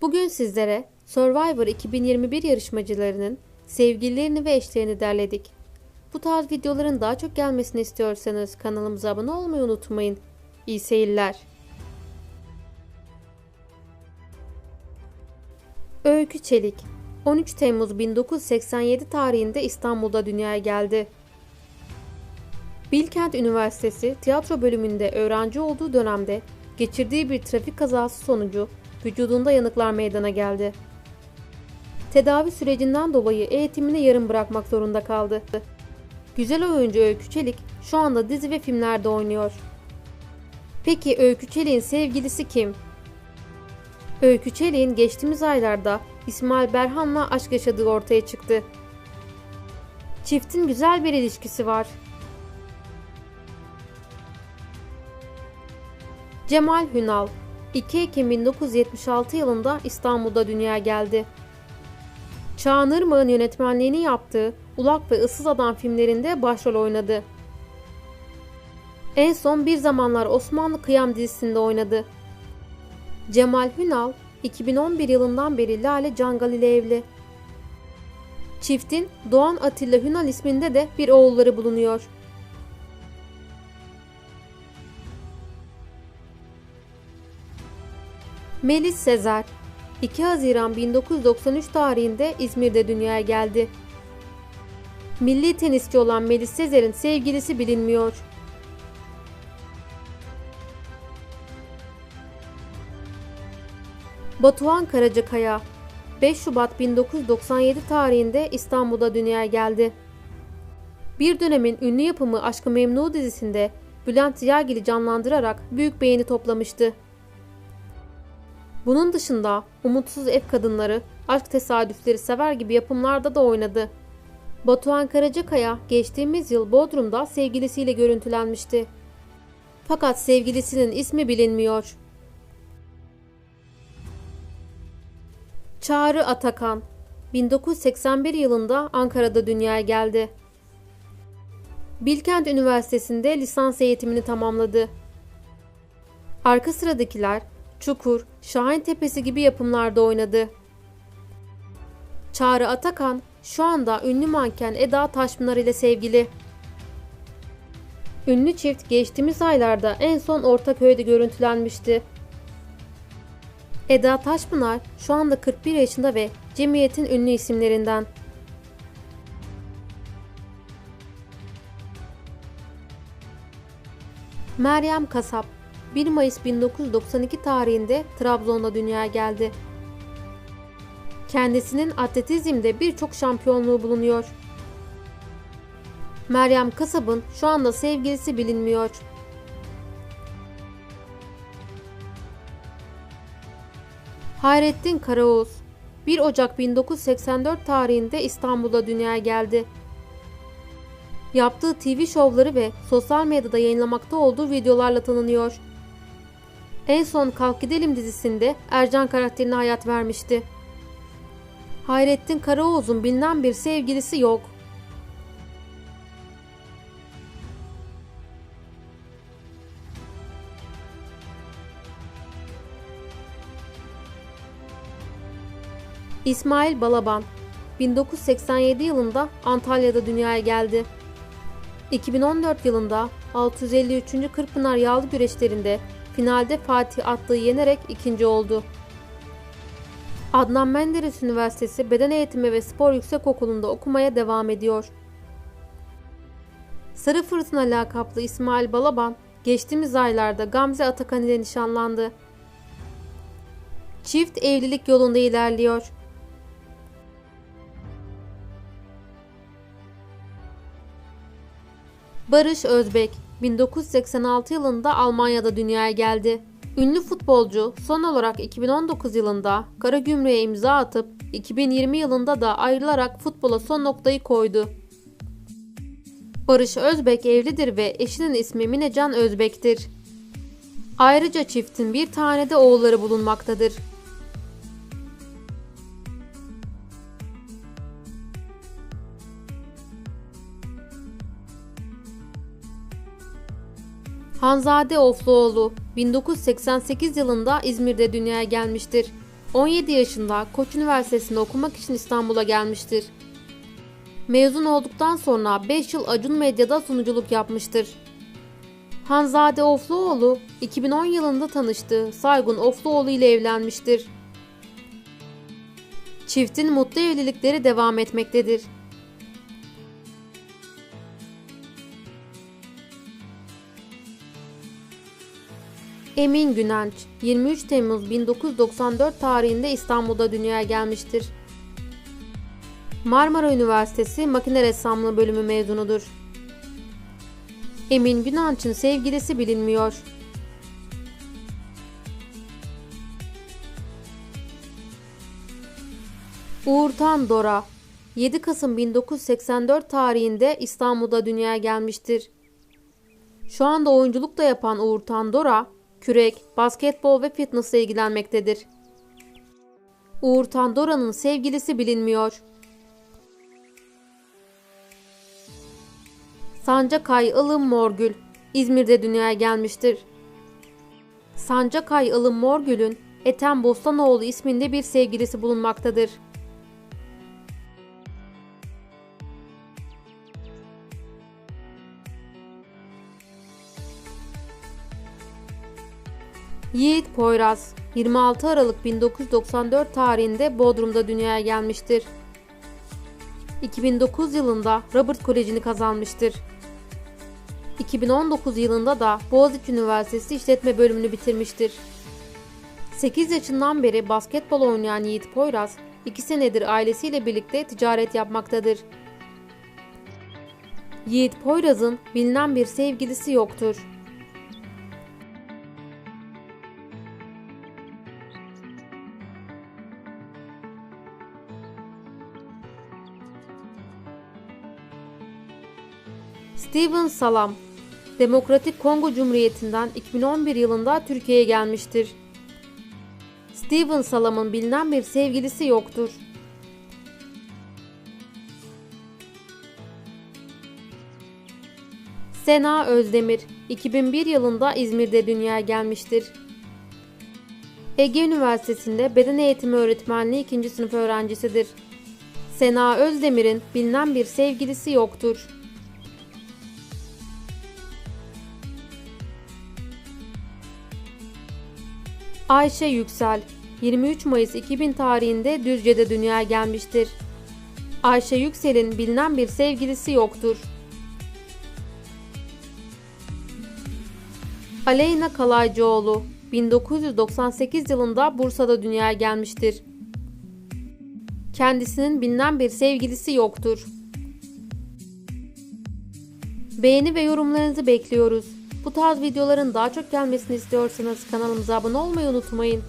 Bugün sizlere Survivor 2021 yarışmacılarının sevgililerini ve eşlerini derledik. Bu tarz videoların daha çok gelmesini istiyorsanız kanalımıza abone olmayı unutmayın. İyi seyirler. Öykü Çelik 13 Temmuz 1987 tarihinde İstanbul'da dünyaya geldi. Bilkent Üniversitesi tiyatro bölümünde öğrenci olduğu dönemde geçirdiği bir trafik kazası sonucu vücudunda yanıklar meydana geldi. Tedavi sürecinden dolayı eğitimini yarım bırakmak zorunda kaldı. Güzel oyuncu Öykü Çelik şu anda dizi ve filmlerde oynuyor. Peki Öykü Çelik'in sevgilisi kim? Öykü Çelik'in geçtiğimiz aylarda İsmail Berhan'la aşk yaşadığı ortaya çıktı. Çiftin güzel bir ilişkisi var. Cemal Hünal 2 Ekim 1976 yılında İstanbul'da dünyaya geldi. Çağan Irmak'ın yönetmenliğini yaptığı Ulak ve Issız Adam filmlerinde başrol oynadı. En son Bir Zamanlar Osmanlı Kıyam dizisinde oynadı. Cemal Hünal 2011 yılından beri Lale Cangal ile evli. Çiftin Doğan Atilla Hünal isminde de bir oğulları bulunuyor. Melis Sezer 2 Haziran 1993 tarihinde İzmir'de dünyaya geldi. Milli tenisçi olan Melis Sezer'in sevgilisi bilinmiyor. Batuhan Karacakaya 5 Şubat 1997 tarihinde İstanbul'da dünyaya geldi. Bir dönemin ünlü yapımı Aşkı Memnu dizisinde Bülent Ziyagil'i canlandırarak büyük beğeni toplamıştı. Bunun dışında Umutsuz Ev Kadınları, Aşk Tesadüfleri Sever gibi yapımlarda da oynadı. Batuhan Karacakaya geçtiğimiz yıl Bodrum'da sevgilisiyle görüntülenmişti. Fakat sevgilisinin ismi bilinmiyor. Çağrı Atakan 1981 yılında Ankara'da dünyaya geldi. Bilkent Üniversitesi'nde lisans eğitimini tamamladı. Arka sıradakiler Çukur, Şahin Tepesi gibi yapımlarda oynadı. Çağrı Atakan şu anda ünlü manken Eda Taşpınar ile sevgili. Ünlü çift geçtiğimiz aylarda en son Ortaköy'de görüntülenmişti. Eda Taşpınar şu anda 41 yaşında ve cemiyetin ünlü isimlerinden. Meryem Kasap 1 Mayıs 1992 tarihinde Trabzon'da dünyaya geldi. Kendisinin atletizmde birçok şampiyonluğu bulunuyor. Meryem Kasap'ın şu anda sevgilisi bilinmiyor. Hayrettin Karaoğuz 1 Ocak 1984 tarihinde İstanbul'da dünyaya geldi. Yaptığı TV şovları ve sosyal medyada yayınlamakta olduğu videolarla tanınıyor. En son Kalk Gidelim dizisinde Ercan karakterine hayat vermişti. Hayrettin Karaoğuz'un bilinen bir sevgilisi yok. İsmail Balaban 1987 yılında Antalya'da dünyaya geldi. 2014 yılında 653. Kırkpınar yağlı güreşlerinde finalde Fatih Atlı'yı yenerek ikinci oldu. Adnan Menderes Üniversitesi Beden Eğitimi ve Spor Yüksekokulu'nda okumaya devam ediyor. Sarı Fırtına lakaplı İsmail Balaban geçtiğimiz aylarda Gamze Atakan ile nişanlandı. Çift evlilik yolunda ilerliyor. Barış Özbek 1986 yılında Almanya'da dünyaya geldi. Ünlü futbolcu son olarak 2019 yılında Karagümrük'e imza atıp 2020 yılında da ayrılarak futbola son noktayı koydu. Barış Özbek evlidir ve eşinin ismi Minecan Özbek'tir. Ayrıca çiftin bir tane de oğulları bulunmaktadır. Hanzade Ofluoğlu 1988 yılında İzmir'de dünyaya gelmiştir. 17 yaşında Koç Üniversitesi'nde okumak için İstanbul'a gelmiştir. Mezun olduktan sonra 5 yıl Acun Medya'da sunuculuk yapmıştır. Hanzade Ofluoğlu 2010 yılında tanıştığı Saygun Ofluoğlu ile evlenmiştir. Çiftin mutlu evlilikleri devam etmektedir. Emin Günenç 23 Temmuz 1994 tarihinde İstanbul'da dünyaya gelmiştir. Marmara Üniversitesi Makine Ressamlığı bölümü mezunudur. Emin Günanç'ın sevgilisi bilinmiyor. Uğur Tandora 7 Kasım 1984 tarihinde İstanbul'da dünyaya gelmiştir. Şu anda oyunculuk da yapan Uğur Tandora, kürek, basketbol ve fitness ile ilgilenmektedir. Uğur Tandora'nın sevgilisi bilinmiyor. Sancakay Ilım Morgül İzmir'de dünyaya gelmiştir. Sancakay Ilım Morgül'ün Ethem Bostanoğlu isminde bir sevgilisi bulunmaktadır. Yiğit Poyraz 26 Aralık 1994 tarihinde Bodrum'da dünyaya gelmiştir. 2009 yılında Robert Koleji'ni kazanmıştır. 2019 yılında da Boğaziçi Üniversitesi İşletme bölümünü bitirmiştir. 8 yaşından beri basketbol oynayan Yiğit Poyraz, 2 senedir ailesiyle birlikte ticaret yapmaktadır. Yiğit Poyraz'ın bilinen bir sevgilisi yoktur. Steven Salam Demokratik Kongo Cumhuriyeti'nden 2011 yılında Türkiye'ye gelmiştir. Steven Salam'ın bilinen bir sevgilisi yoktur. Sena Özdemir 2001 yılında İzmir'de dünyaya gelmiştir. Ege Üniversitesi'nde beden eğitimi öğretmenliği 2. sınıf öğrencisidir. Sena Özdemir'in bilinen bir sevgilisi yoktur. Ayşe Yüksel 23 Mayıs 2000 tarihinde Düzce'de dünyaya gelmiştir. Ayşe Yüksel'in bilinen bir sevgilisi yoktur. Aleyna Kalaycıoğlu 1998 yılında Bursa'da dünyaya gelmiştir. Kendisinin bilinen bir sevgilisi yoktur. Beğeni ve yorumlarınızı bekliyoruz. Bu tarz videoların daha çok gelmesini istiyorsanız kanalımıza abone olmayı unutmayın.